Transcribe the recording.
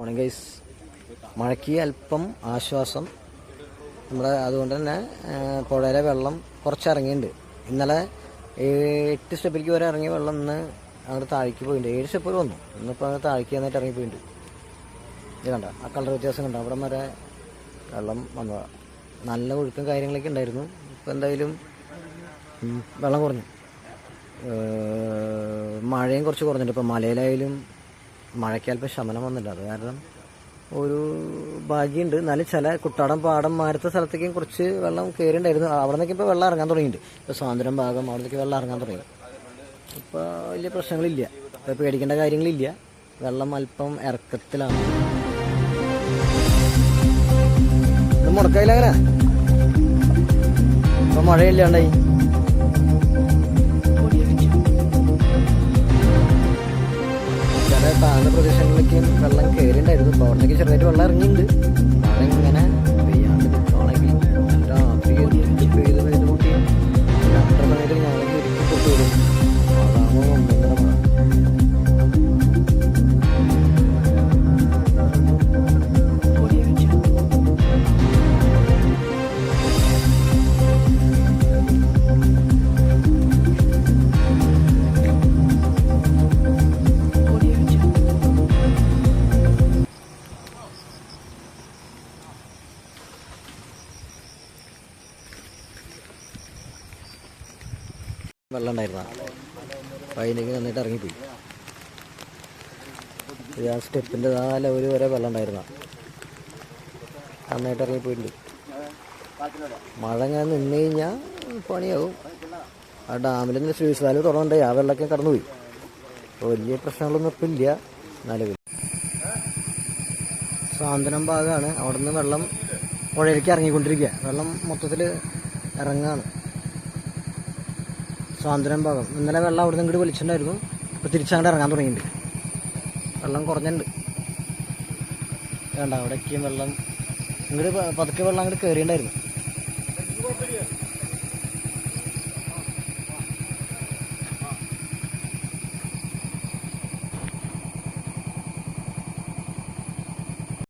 Morning guys മഴയ്ക്ക് അല്പം ആശ്വാസം. നമ്മുടെ അതുകൊണ്ട് തന്നെ പുഴയിലെ വെള്ളം കുറച്ച് ഇറങ്ങിയിട്ടുണ്ട്. ഇന്നലെ എട്ട് സ്റ്റെപ്പിലേക്ക് വരെ ഇറങ്ങിയ വെള്ളം ഇന്ന് അങ്ങോട്ട് താഴേക്ക് പോയിട്ടുണ്ട്. ഏഴ് സ്റ്റെപ്പ് വരെ വന്നു. ഇന്നിപ്പോൾ അങ്ങ് താഴേക്ക് വന്നിട്ട് ഇറങ്ങി പോയിട്ടുണ്ട്. ഇത് കണ്ട? ആ കളർ വ്യത്യാസം കണ്ട? അവിടെ വരെ വെള്ളം വന്നതാണ് നല്ല ഒഴുക്കും കാര്യങ്ങളൊക്കെ ഉണ്ടായിരുന്നു. ഇപ്പോൾ എന്തായാലും വെള്ളം കുറഞ്ഞു. മഴയും കുറച്ച് കുറഞ്ഞിട്ടുണ്ട്. ഇപ്പോൾ മലയിലായാലും മഴയ്ക്ക് അല്പം ശമനം വന്നില്ല അത് കാരണം ഒരു ഭാഗ്യമുണ്ട്. എന്നാലും ചില കുട്ടാടം പാടം മാരത്തെ സ്ഥലത്തേക്കും കുറച്ച് വെള്ളം കയറിണ്ടായിരുന്നു. അവിടെ നിന്നൊക്കെ വെള്ളം ഇറങ്ങാൻ തുടങ്ങിയിട്ടുണ്ട്. ഇപ്പോൾ സ്വാതന്ത്ര്യം ഭാഗം അവിടെ വെള്ളം ഇറങ്ങാൻ തുടങ്ങി. ഇപ്പോൾ വലിയ പ്രശ്നങ്ങളില്ല. ഇപ്പോൾ പേടിക്കേണ്ട കാര്യങ്ങളില്ല. വെള്ളം അല്പം ഇറക്കത്തിലാണ്. മുടക്കായില്ല അങ്ങനെ. ഇപ്പം മഴയില്ലാണ്ടായി. താഴ്ന്ന പ്രദേശങ്ങളിലേക്ക് വെള്ളം കയറിണ്ടായിരുന്നു ഇപ്പോൾ അവിടേക്ക് ചെറുതായിട്ട് വെള്ളം ഇറങ്ങിയിട്ടുണ്ട് വെള്ളം ഉണ്ടായിരുന്നു അപ്പം അതിലേക്ക് നന്നായിട്ട് ഇറങ്ങിപ്പോയി ആ സ്റ്റെപ്പിന്റെ ആ ഒരു വരെ വെള്ളം ഉണ്ടായിരുന്ന നന്നായിട്ട് ഇറങ്ങിപ്പോയിട്ടുണ്ട്. മഴ ഞാൻ നിന്ന് കഴിഞ്ഞാൽ പണിയാവും. ആ ഡാമിൽ നിന്ന് സ്ലൂസ് വാൽ തുറന്നുണ്ട് ആ വെള്ളമൊക്കെ കടന്നുപോയി. അപ്പോൾ വലിയ പ്രശ്നങ്ങളൊന്നും ഇപ്പം ഇല്ല നിലവിൽ സാന്ത്വനം ഭാഗമാണ് അവിടെ നിന്ന് വെള്ളം പുഴയിലേക്ക് ഇറങ്ങിക്കൊണ്ടിരിക്കുക വെള്ളം മൊത്തത്തിൽ ഇറങ്ങാണ് സ്വാതന്ത്ര്യം ഭാഗം. ഇന്നലെ വെള്ളം അവിടെ നിന്ന് ഇങ്ങോട്ട് വലിച്ചിട്ടുണ്ടായിരുന്നു ഇപ്പോൾ തിരിച്ചങ്ങോട്ട് ഇറങ്ങാൻ തുടങ്ങിയിട്ടുണ്ട് വെള്ളം കുറഞ്ഞിട്ടുണ്ട് വേണ്ട അവിടേക്കും വെള്ളം ഇങ്ങോട്ട് പതുക്കെ വെള്ളം അങ്ങോട്ട് കയറിയിട്ടുണ്ടായിരുന്നു